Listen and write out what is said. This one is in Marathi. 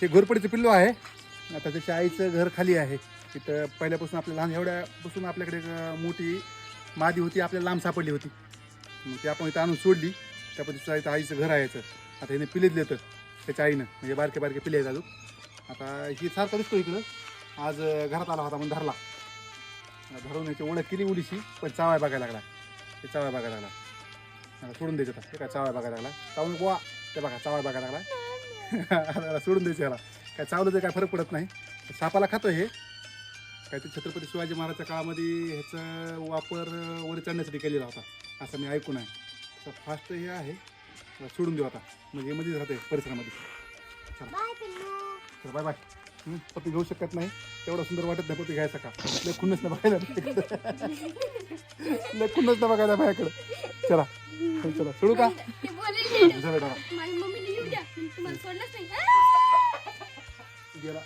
ते घोरपडीचं पिल्लू आहे. आता त्याच्या आईचं घर खाली आहे. तिथं पहिल्यापासून आपल्या लहान एवढ्यापासून आपल्याकडे एक मोठी मादी होती. आपल्याला लांब सापडली होती. ती आपण इथं आणून सोडली. त्या पद्धतीचं इथं आईचं घर आहे याचं. आता हिने पिले दिले तर त्याच्या आईनं. म्हणजे बारके बारके पिले आहेत अजून. आता ही सारखा दिसतो इकडं. आज घरात आला होता म्हणून धरला. धरून याची ओळख केली उलीशी पण चावाय बघायला लागला. ते चावाय बघायला लागला. सोडून द्यायचं आता. काय चावाय बघायला लागला. चावून गोवा ते बघा चावाय बघायला लागला. सोडून द्यायचं याला. काय चावलं तर काय फरक पडत नाही. सापाला खातो हे. काय ते छत्रपती शिवाजी महाराजच्या काळामध्ये ह्याचा वापर वर चढण्यासाठी केलेला होता. असं मी ऐकून आहे. तर फास्ट हे आहे. सोडून देऊ आता. म्हणजे हे मध्येच राहते परिसरामध्ये. तर बाय बाय पती घेऊ शकत नाही. तेवढं सुंदर वाटत नाही पती घ्यायचा का? लय खुन्नस ना बघायला लय खुन्नस ना बघायला माझ्याकडे. चला. चला सोडू का? चला माझ्या मम्मीने येऊ द्या तुम्हाला सोडलंच नाही. गेला.